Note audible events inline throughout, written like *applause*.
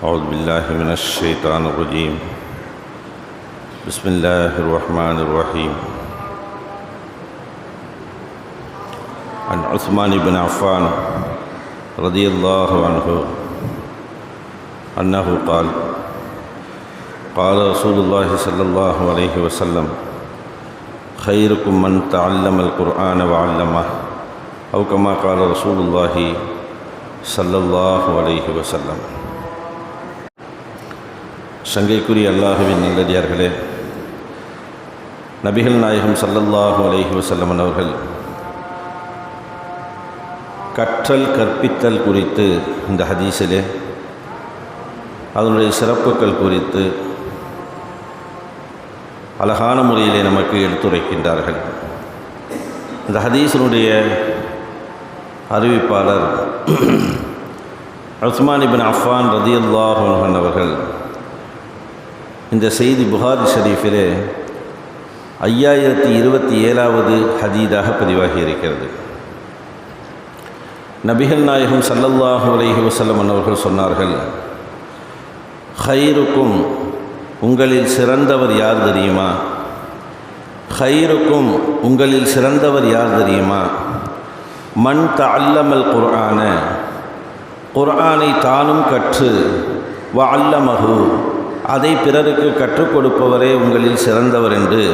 أعوذ بالله من الشيطان الرجيم. بسم الله الرحمن الرحيم. عن عثمان بن عفان رضي الله عنه أنه قال قال رسول الله صلى الله عليه وسلم خيركم من تعلم القرآن وعلمه أو كما قال رسول الله صلى الله عليه وسلم. சங்கைக்குரிய அல்லாஹுவின் நல்லடியார்களே நபிகள் நாயகம் சல்லல்லாஹு அலஹி வசல்லமன் அவர்கள் கற்றல் கற்பித்தல் குறித்து இந்த ஹதீஸிலே அதனுடைய சிறப்புகள் குறித்து அழகான முறையிலே நமக்கு எடுத்துரைக்கின்றார்கள். இந்த ஹதீஸினுடைய அறிவிப்பாளர் *clears throat* உஸ்மான் இபின் அஃபான் ரதியுல்லாஹன் அவர்கள் இந்த செய்தி புகாரி ஷரீஃபிலே ஐயாயிரத்தி இருபத்தி ஏழாவது ஹதீதாக பதிவாகி இருக்கிறது நபிகள் நாயகம் சல்லல்லாஹு அலஹி வசல்லம் அவர்கள் சொன்னார்கள் ஹைருக்கும் உங்களில் சிறந்தவர் யார் தெரியுமா? ஹைருக்கும் உங்களில் சிறந்தவர் யார் தெரியுமா? மண் தல்லமல் குர்ஆன குர்ஆனை தானும் கற்று வ அல்லமகு அதை பிறருக்கு கற்றுக் கொடுப்பவரே உங்களில் சிறந்தவர் என்று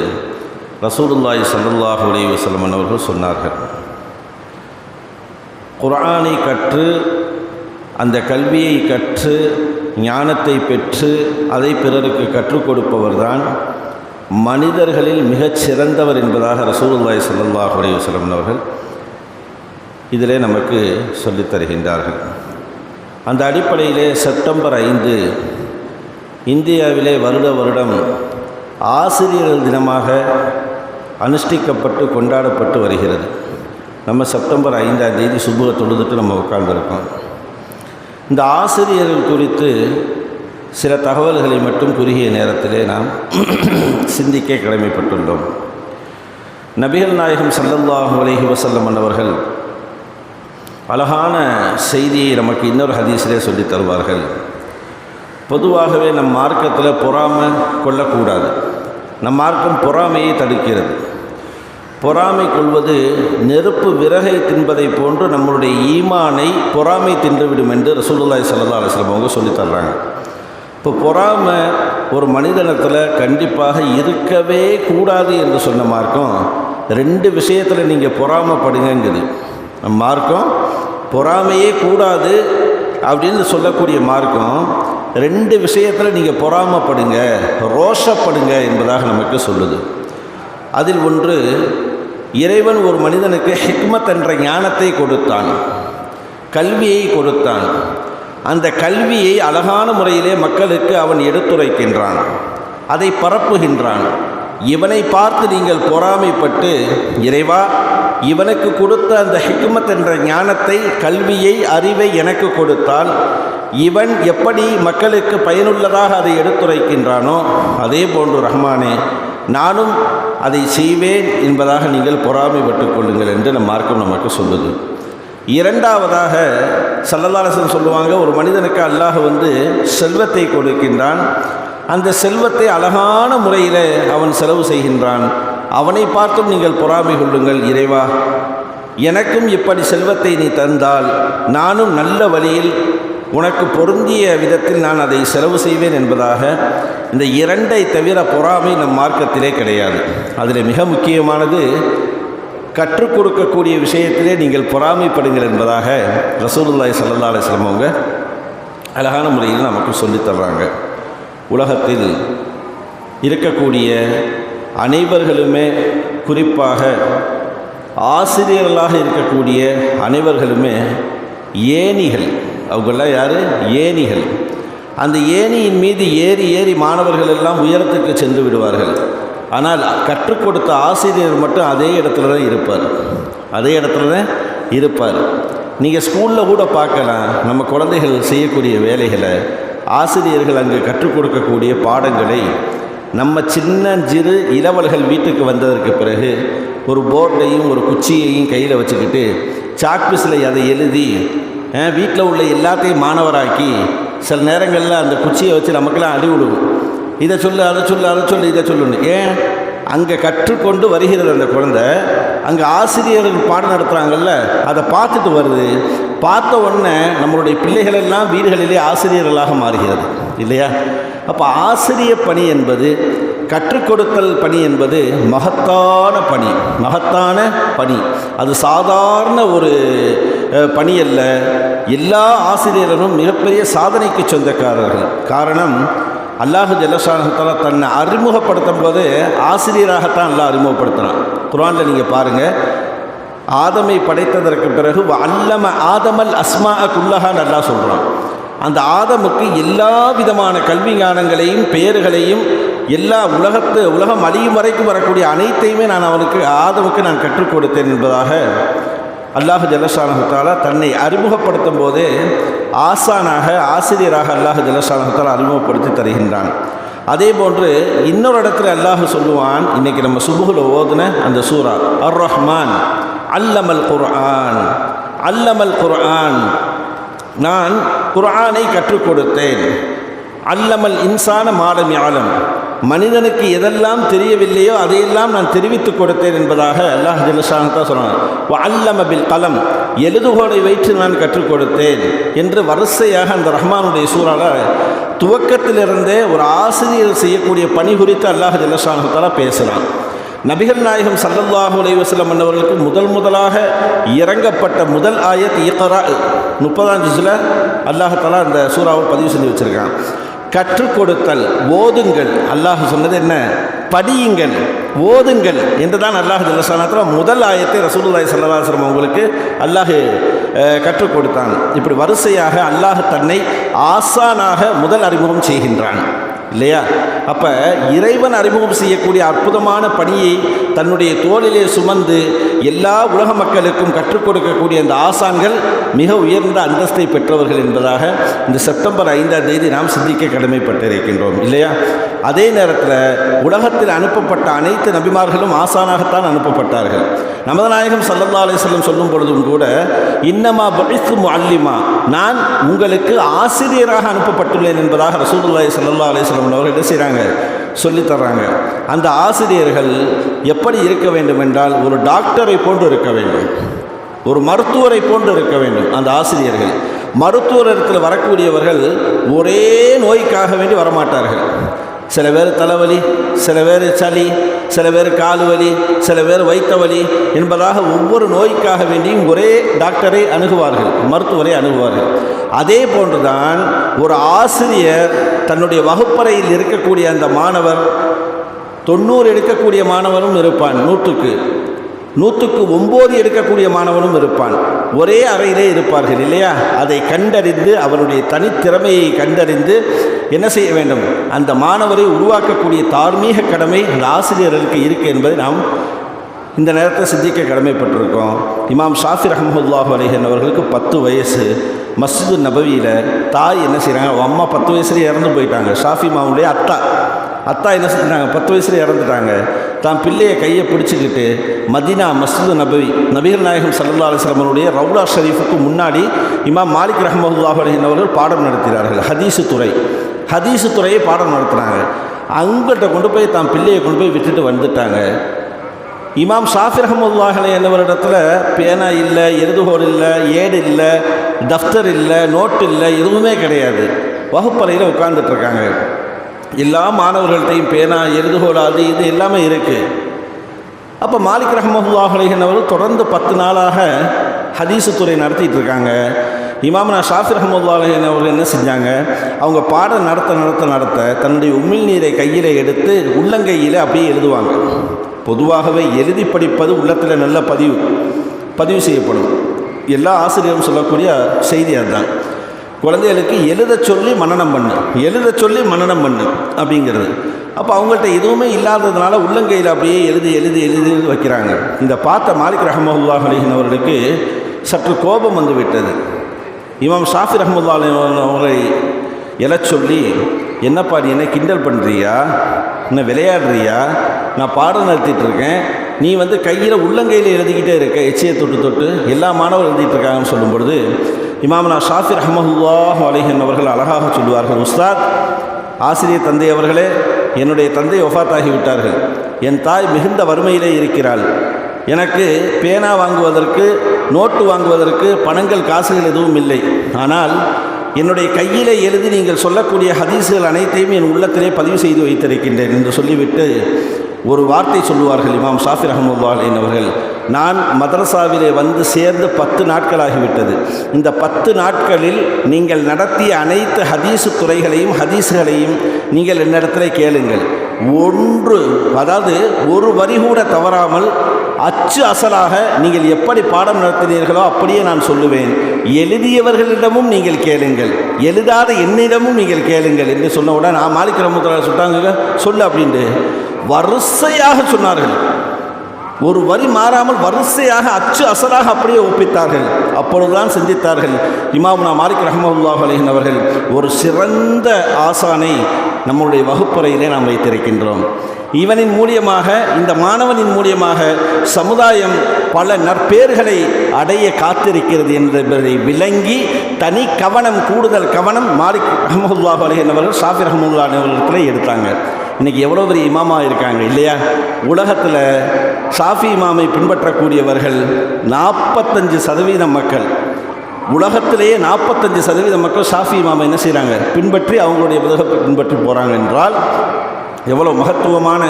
ரசூலுல்லாய் சல்லுல்லாஹு அலி வசலமன் அவர்கள் சொன்னார்கள். குரானை கற்று அந்த கல்வியை கற்று ஞானத்தை பெற்று அதை பிறருக்கு கற்றுக் கொடுப்பவர்தான் மனிதர்களில் மிகச் சிறந்தவர் என்பதாக ரசூலுல்லாய் சல்லாஹ் அலி வசலம் அவர்கள் இதிலே நமக்கு சொல்லித் தருகின்றார்கள். அந்த அடிப்படையிலே செப்டம்பர் ஐந்து இந்தியாவிலே வருட வருடம் ஆசிரியர்கள் தினமாக அனுஷ்டிக்கப்பட்டு கொண்டாடப்பட்டு வருகிறது. நம்ம செப்டம்பர் ஐந்தாம் தேதி சுபுக தொழுதுட்டு நம்ம உட்கார்ந்துருக்கோம். இந்த ஆசிரியர்கள் குறித்து சில தகவல்களை மட்டும் குறுகிய நேரத்திலே நாம் *clears throat* சிந்திக்க கடமைப்பட்டுள்ளோம். நபிகள் நாயகம் சல்லல்லாஹு அலஹி வசல்லம் அவர்கள் அழகான செய்தியை நமக்கு இன்னொரு ஹதீஸிலே சொல்லித் தருவார்கள். பொதுவாகவே நம் மார்க்கத்தில் பொறாமை கொள்ளக்கூடாது. நம் மார்க்கம் பொறாமையை தடுக்கிறது. பொறாமை கொள்வது நெருப்பு விறகை தின்பதை போன்று நம்மளுடைய ஈமானை பொறாமை தின்றுவிடும் என்று ரசூலுல்லாய் சல்லா அலுவலம் அவங்க சொல்லித்தர்றாங்க இப்போ பொறாமை ஒரு மனிதனத்தில் கண்டிப்பாக இருக்கவே கூடாது என்று சொன்ன மார்க்கம் ரெண்டு விஷயத்தில் நீங்கள் பொறாமப்படுங்கிறது நம் மார்க்கம் பொறாமையே கூடாது அப்படின்னு சொல்லக்கூடிய மார்க்கம் ரெண்டு விஷயத்தில் நீங்கள் பொறாமப்படுங்க ரோஷப்படுங்க என்பதாக நமக்கு சொல்லுது. அதில் ஒன்று இறைவன் ஒரு மனிதனுக்கு ஹிக்மத் என்ற ஞானத்தை கொடுத்தான் கல்வியை கொடுத்தான். அந்த கல்வியை அழகான முறையிலே மக்களுக்கு அவன் எடுத்துரைக்கின்றான் அதை பரப்புகின்றான். இவனை பார்த்து நீங்கள் பொறாமைப்பட்டு இறைவா இவனுக்கு கொடுத்த அந்த ஹிக்மத் என்ற ஞானத்தை கல்வியை அறிவை எனக்கு கொடுத்தால் இவன் எப்படி மக்களுக்கு பயனுள்ளதாக அதை எடுத்துரைக்கின்றானோ அதே போன்று ரஹ்மானே நானும் அதை செய்வேன் என்பதாக நீங்கள் பொறாமைப்பட்டுக் கொள்ளுங்கள் என்று நம் மார்க்கம் நமக்கு சொல்லுது. இரண்டாவதாக சல்லல்லாசன் சொல்லுவாங்க ஒரு மனிதனுக்கு அல்லாஹ் வந்து செல்வத்தை கொடுக்கின்றான். அந்த செல்வத்தை அழகான முறையில் அவன் செலவு செய்கின்றான். அவனை பார்த்தும் நீங்கள் பொறாமை கொள்ளுங்கள் இறைவா. எனக்கும் இப்படி செல்வத்தை நீ தந்தால் நானும் நல்ல வழியில் உனக்கு பொருந்திய விதத்தில் நான் அதை செலவு செய்வேன் என்பதாக இந்த இரண்டை தவிர பொறாமை நம் மார்க்கத்திலே கிடையாது. அதில் மிக முக்கியமானது கற்றுக் கொடுக்கக்கூடிய விஷயத்திலே நீங்கள் பொறாமைப்படுங்கள் என்பதாக ரசூலுல்லாய் சல்லா அலிஸ்லாம் அவங்க அழகான முறையில் நமக்கு சொல்லித்தர்றாங்க உலகத்தில் இருக்கக்கூடிய அனைவர்களுமே குறிப்பாக ஆசிரியர்களாக இருக்கக்கூடிய அனைவர்களுமே ஏணிகள். அவங்கெல்லாம் யார்? ஏணிகள். அந்த ஏணியின் மீது ஏறி ஏறி மாணவர்கள் எல்லாம் உயரத்துக்கு சென்று விடுவார்கள். ஆனால் கற்றுக் கொடுத்த ஆசிரியர் மட்டும் அதே இடத்துல தான் இருப்பார். அதே இடத்துல தான் இருப்பார். நீங்கள் ஸ்கூலில் கூட பார்க்கலாம் நம்ம குழந்தைகள் செய்யக்கூடிய வேலைகளை ஆசிரியர்கள் அங்கு கற்றுக் கொடுக்கக்கூடிய பாடங்களை நம்ம சின்ன சிறு இளவல்கள் வீட்டுக்கு வந்ததற்கு பிறகு ஒரு போர்டையும் ஒரு குச்சியையும் கையில் வச்சுக்கிட்டு சாக்பீஸில் அதை எழுதி வீட்டில் உள்ள எல்லாத்தையும் மாணவராக்கி சில நேரங்களில் அந்த குச்சியை வச்சு நமக்கெல்லாம் அடி விடுவோம். இதை சொல்லு அதை சொல்லு அதை சொல்லு இதை சொல்லுன்னு. ஏன்? அங்கே கற்றுக்கொண்டு வருகிறது அந்த குழந்தை. அங்கே ஆசிரியர்கள் பாடம் நடத்துகிறாங்கல்ல அதை பார்த்துட்டு வருது. பார்த்த உடனே நம்மளுடைய பிள்ளைகளெல்லாம் வீடுகளிலே ஆசிரியர்களாக மாறுகிறது. இல்லையா? அப்போ ஆசிரிய பணி என்பது கற்றுக் கொடுத்தல் பணி என்பது மகத்தான பணி மகத்தான பணி. அது சாதாரண ஒரு பணி அல்ல. எல்லா ஆசிரியர்களும் மிகப்பெரிய சாதனைக்கு சொந்தக்காரர்கள். காரணம் அல்லாஹு ஜல்லஷானத்தால தன்னை அறிமுகப்படுத்தும் போது ஆசிரியராகத்தான் அல்லாஹ் அறிமுகப்படுத்துகிறான் குரானில் நீங்கள் பாருங்கள் ஆதமை படைத்ததற்கு பிறகு அல்லம ஆதமல் அஸ்மா குல்லஹான்னு நல்லா சொல்கிறான் அந்த ஆதமுக்கு எல்லா விதமான கல்வி ஞானங்களையும் பெயர்களையும் எல்லா உலகத்து உலகம் அழியும் வரைக்கும் வரக்கூடிய அனைத்தையுமே நான் அவனுக்கு ஆதமுக்கு நான் கற்றுக் கொடுத்தேன் என்பதாக அல்லாஹ் ஜலசானகத்தாலா தன்னை அறிமுகப்படுத்தும் போதே ஆசானாக ஆசிரியராக அல்லாஹ் ஜலசானகத்தால் அறிமுகப்படுத்தி தருகின்றான். அதே போன்று இன்னொரு இடத்துல அல்லாஹ் சொல்லுவான் இன்னைக்கு நம்ம சுபுகுல ஓதுன அந்த சூரா அர் ரஹ்மான் அல்லமல் குர்ஆன் அல்லமல் குர்ஆன். நான் குர்ஆனை கற்றுக் கொடுத்தேன். அல்லமல் இன்சான மாலம் யாலம் மனிதனுக்கு எதெல்லாம் தெரியவில்லையோ அதையெல்லாம் நான் தெரிவித்துக் கொடுத்தேன் என்பதாக அல்லாஹ் ஜல்லஷான் தான் சொன்னான் அல்லம பில் கலம். எழுதுகோலை வைத்து நான் கற்றுக் கொடுத்தேன் என்று வரிசையாக அந்த ரஹ்மானுடைய சூறால துவக்கத்திலிருந்தே ஒரு ஆசிரியர் செய்யக்கூடிய பணி குறித்து அல்லாஹ் ஜல்லஷானத்தால பேசுகிறான் நபிகள் நாயகம் சல்லல்லாஹு அலைவசல்லம் மன்னவர்களுக்கு முதல் முதலாக இறங்கப்பட்ட முதல் ஆயத் இயக்கரா முப்பதாம் ஜிஸில் அல்லாஹாலா அந்த சூறாவை பதிவு செஞ்சு வச்சுருக்கான். கற்றுக் கொடுத்தல் ஓதுங்கள். அல்லாஹ் சொன்னது என்ன? படியுங்கள். ஓதுங்கள் என்று தான் அல்லாஹ் ஜல்லசானத்தில் முதல் ஆயத்தை ரசூலுல்லாய் ஸல்லல்லாஹு அவங்களுக்கு அல்லாஹ் கற்றுக் கொடுத்தான். இப்படி வரிசையாக அல்லாஹ் தன்னை ஆசானாக முதல் அறிமுகம் செய்கின்றான். இல்லையா? அப்போ இறைவன் அறிமுகம் செய்யக்கூடிய அற்புதமான பணியை தன்னுடைய தோளிலே சுமந்து எல்லா உலக மக்களுக்கும் கற்றுக் கொடுக்கக்கூடிய அந்த ஆசான்கள் மிக உயர்ந்த அந்தஸ்தை பெற்றவர்கள் என்பதாக இந்த செப்டம்பர் ஐந்தாம் தேதி நாம் சிந்திக்க கடமைப்பட்டிருக்கின்றோம் இல்லையா? அதே நேரத்தில் உலகத்தில் அனுப்பப்பட்ட அனைத்து நபிமார்களும் ஆசானாகத்தான் அனுப்பப்பட்டார்கள். நமது நாயகம் சல்லல்லா அலிஸ்லம் சொல்லும் பொழுதும் கூட இன்னமா பழித்து அல்லிமா நான் உங்களுக்கு ஆசிரியராக அனுப்பப்பட்டுள்ளேன் என்பதாக ரசூலுல்லாஹி ஸல்லல்லாஹு அலைஹி வஸல்லம் அவர்கள் என்ன செய்கிறாங்க செய்கிறாங்க சொல்லித்தர்றாங்க அந்த ஆசிரியர்கள் எப்படி இருக்க வேண்டும் என்றால் ஒரு டாக்டரை போன்று இருக்க வேண்டும். ஒரு மருத்துவரை போன்று இருக்க வேண்டும் அந்த ஆசிரியர்கள். மருத்துவர் இடத்துல வரக்கூடியவர்கள் ஒரே நோய்க்காக வேண்டி வரமாட்டார்கள். சில பேர் தலைவலி சில பேர் சளி சில பேர் கால் வலி சில பேர் வைத்த வலி என்பதாக ஒவ்வொரு நோய்க்காக வேண்டியும் ஒரே டாக்டரை அணுகுவார்கள் மருத்துவரை அணுகுவார்கள். அதே போன்றுதான் ஒரு ஆசிரியர் தன்னுடைய வகுப்பறையில் இருக்கக்கூடிய அந்த மாணவர் தொண்ணூறு எடுக்கக்கூடிய மாணவரும் இருப்பான் நூற்றுக்கு. நூற்றுக்கு ஒம்பது எடுக்கக்கூடிய மாணவனும் இருப்பான். ஒரே அறையிலே இருப்பார்கள் இல்லையா? அதை கண்டறிந்து அவருடைய தனித்திறமையை கண்டறிந்து என்ன செய்ய வேண்டும்? அந்த மாணவரை உருவாக்கக்கூடிய தார்மீக கடமை அந்த ஆசிரியர்களுக்கு இருக்கு என்பதை நாம் இந்த நேரத்தை சிந்திக்க கடமைப்பட்டிருக்கோம். இமாம் ஷாஃபி ரஹமத்துல்லாஹு அலிஹன் அவர்களுக்கு பத்து வயசு. மஸ்ஜிது நபவியில் தாய் என்ன செய்கிறாங்க அவங்க அம்மா பத்து வயசுலேயே இறந்து போயிட்டாங்க. ஷாஃபி மாவுடைய அத்தா. அத்தா என்ன செஞ்சாங்க பத்து வயசில் இறந்துட்டாங்க. தான் பிள்ளையை கையை பிடிச்சிக்கிட்டு மதினா மஸ்ஜிது நபவி நபிகள் நாயகம் சல்லா அலிஸ்லமனுடைய ரவுலா ஷரீஃபுக்கு முன்னாடி இமாம் மாலிக் ரஹமதுல்லாஹ் அலைஹன் அவர்கள் பாடம் நடத்தினார்கள் ஹதீஸு துறை. ஹதீஸு துறையை பாடம் நடத்துகிறாங்க அவங்கள்ட்ட கொண்டு போய் தான் பிள்ளையை கொண்டு போய் விட்டுட்டு வந்துட்டாங்க. இமாம் ஷாஃபி ரஹமுல்லாஹலை என்னவரிடத்தில் பேனா இல்லை எழுதுகோல் இல்லை ஏடு இல்லை தஃப்தர் இல்லை நோட்டு இல்லை எதுவுமே கிடையாது. வகுப்பறையில் உட்கார்ந்துட்டுருக்காங்க எல்லா மாணவர்கள்ட்டையும் பேனா எழுதுகோல் இது எல்லாமே இருக்குது அப்போ மாலிக் ரஹமத்துல்லாஹலை என்னவர்கள் தொடர்ந்து பத்து நாளாக ஹதீசு துறை நடத்திட்டு இருக்காங்க. இமாமனா ஷாஃபி ரஹமத்துல்லாஹி அவர்கள் என்ன செஞ்சாங்க? அவங்க பாடம் நடத்த நடத்த நடத்த தன்னுடைய உமிழ் நீரை கையில் எடுத்து உள்ளங்கையில் அப்படியே எழுதுவாங்க. பொதுவாகவே எழுதி படிப்பது உள்ளத்தில் நல்ல பதிவு பதிவு செய்யப்படும். எல்லா ஆசிரியரும் சொல்லக்கூடிய செய்தி அதுதான். குழந்தைகளுக்கு எழுதச் சொல்லி மன்னனம் பண்ணு எழுதச் சொல்லி மன்னனம் பண்ணு அப்படிங்கிறது. அப்போ அவங்கள்ட்ட எதுவுமே இல்லாததுனால உள்ளங்கையில் அப்படியே எழுதி எழுதி எழுதி எழுதி வைக்கிறாங்க. இந்த பார்த்த மாலிக் ரஹமத்துல்லாஹ் அலிஹின் அவர்களுக்கு சற்று கோபம் வந்து விட்டது. இமாம் ஷாஃபி ரஹமுல்லா அவர்களை எழச் சொல்லி என்னப்பா நீ என்ன கிண்டல் பண்ணுறியா என்ன விளையாடுறியா? நான் பாடம் நடத்திட்டு இருக்கேன். நீ வந்து கையில் உள்ளங்கையில் எழுதிக்கிட்டே இருக்க எச்சியை தொட்டு தொட்டு எல்லா மாணவர்கள் எழுதிட்டு இருக்காங்கன்னு சொல்லும் பொழுது இமாமனா ஷாஃபி ரஹமஹுல்லாஹ் அலிஹன் அவர்கள் அழகாக சொல்லுவார்கள் உஸ்தாத் ஆசிரியர் தந்தை அவர்களே என்னுடைய தந்தை ஒஃபாத்தாகி விட்டார்கள். என் தாய் மிகுந்த வறுமையிலே இருக்கிறாள். எனக்கு பேனா வாங்குவதற்கு நோட்டு வாங்குவதற்கு பணங்கள் காசுகள் எதுவும் இல்லை. ஆனால் என்னுடைய கையிலே எழுதி நீங்கள் சொல்லக்கூடிய ஹதீஸுகள் அனைத்தையும் என் உள்ளத்திலே பதிவு செய்து வைத்திருக்கின்றேன் என்று சொல்லிவிட்டு ஒரு வார்த்தை சொல்லுவார்கள் இமாம் ஷாஃபி ரஹமுல்லாலின் அவர்கள் நான் மதரசாவிலே வந்து சேர்ந்து பத்து நாட்களாகிவிட்டது. இந்த பத்து நாட்களில் நீங்கள் நடத்திய அனைத்து ஹதீஸு துறைகளையும் ஹதீஸுகளையும் நீங்கள் என்னிடத்தில் கேளுங்கள். ஒன்று அதாவது ஒரு வரி கூட தவறாமல் அச்சு அசலாக நீங்கள் எப்படி பாடம் நடத்தினீர்களோ அப்படியே நான் சொல்லுவேன். எழுதியவர்களிடமும் நீங்கள் கேளுங்கள். எழுதாத என்னிடமும் நீங்கள் கேளுங்கள் என்று சொன்னவுடன் நான் மாலிக் ரமுத்தரா சொல்லிட்டாங்க சொல்லு அப்படின்ட்டு. வரிசையாக சொன்னார்கள். ஒரு வரி மாறாமல் வரிசையாக அச்சு அசலாக அப்படியே ஒப்பித்தார்கள். அப்பொழுதுதான் சிந்தித்தார்கள். இமாமுனா மாலிக் ரஹமத்துல்லாஹ் அலிஹன் அவர்கள் ஒரு சிறந்த ஆசானை நம்முடைய வகுப்பறையிலே நாம் வைத்திருக்கின்றோம். இவனின் மூலியமாக இந்த மாணவனின் மூலியமாக சமுதாயம் பல நற்பேர்களை அடைய காத்திருக்கிறது என்பதை விளங்கி தனி கவனம் கூடுதல் கவனம் மாலிக் ரஹமத்துல்லாஹ் அலிஹன் அவர்கள் ஷாஃபி ரஹமுல்லா அவர்களிடத்தில் எடுத்தாங்க. இன்றைக்கி எவ்வளோ பெரிய இமாமா இருக்காங்க இல்லையா? உலகத்தில் ஷாஃபி இமாமை பின்பற்றக்கூடியவர்கள் நாற்பத்தஞ்சு சதவீதம் மக்கள். உலகத்திலேயே நாற்பத்தஞ்சு சதவீத மக்கள் ஷாஃபி இமாமை என்ன செய்கிறாங்க பின்பற்றி அவங்களுடைய புதகத்தை பின்பற்றி போகிறாங்க என்றால் எவ்வளோ மகத்துவமான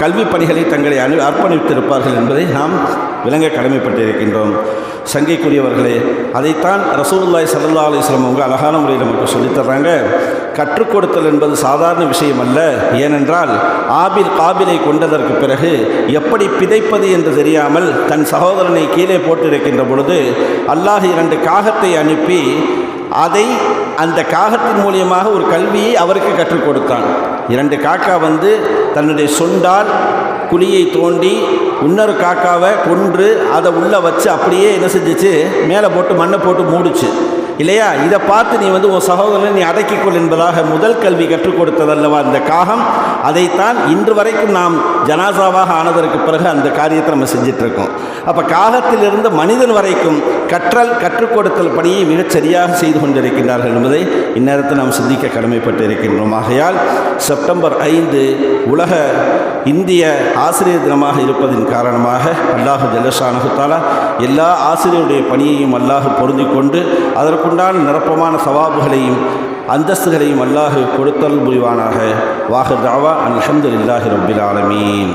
கல்வி பணிகளை தங்களை அனு அர்ப்பணித்திருப்பார்கள் என்பதை நாம் விளங்க கடமைப்பட்டிருக்கின்றோம். சங்கைக்குரியவர்களே அதைத்தான் ரசூல்லாய் சல்லா அலிஸ்லாம் அவங்க அழகான முறையில் நமக்கு சொல்லித்தர்றாங்க கற்றுக் கொடுத்தல் என்பது சாதாரண விஷயம் அல்ல ஏனென்றால் ஆபில் காபிலை கொண்டதற்கு பிறகு எப்படி பிதைப்பது என்று தெரியாமல் தன் சகோதரனை கீழே போட்டிருக்கின்ற பொழுது அல்லாஹ் இரண்டு காகத்தை அனுப்பி அதை அந்த காகத்தின் மூலியமாக ஒரு கல்வியை அவருக்கு கற்றுக் கொடுத்தான். இரண்டு காக்கா வந்து தன்னுடைய சொண்டால் குழியை தோண்டி இன்னொரு காக்காவை கொன்று அதை உள்ளே வச்சு அப்படியே என்ன செஞ்சிச்சு? மேலே போட்டு மண்ணை போட்டு மூடிச்சு. இல்லையா? இதை பார்த்து நீ வந்து உன் சகோதரனை நீ அடக்கிக்கொள் என்பதாக முதல் கல்வி கற்றுக் கொடுத்ததல்லவா அந்த காகம்? அதைத்தான் இன்று வரைக்கும் நாம் ஜனாசாவாக ஆனதற்கு பிறகு அந்த காரியத்தை நம்ம செஞ்சிட்ருக்கோம். அப்போ காகத்திலிருந்து மனிதன் வரைக்கும் கற்றல் கற்றுக் கொடுத்தல் பணியை மிகச் சரியாக செய்து கொண்டிருக்கின்றார்கள் என்பதை இந்நேரத்தில் நாம் சிந்திக்க கடமைப்பட்டு இருக்கின்றோம் ஆகையால் செப்டம்பர் ஐந்து உலக இந்திய ஆசிரியர் தினமாக இருப்பதின் காரணமாக அல்லாஹு ஜல்லஷானகுத்தாலா எல்லா ஆசிரியருடைய பணியையும் அல்லாஹு பொருந்தி கொண்டு அதற்குண்டான நிரப்பமான சவாபுகளையும் அந்தஸ்துகளையும் அல்லாஹு கொடுத்தல் புரிவானாக. வாஹு தாவா அல்ஹம்துலில்லாஹி ரபில் ஆலமீன்.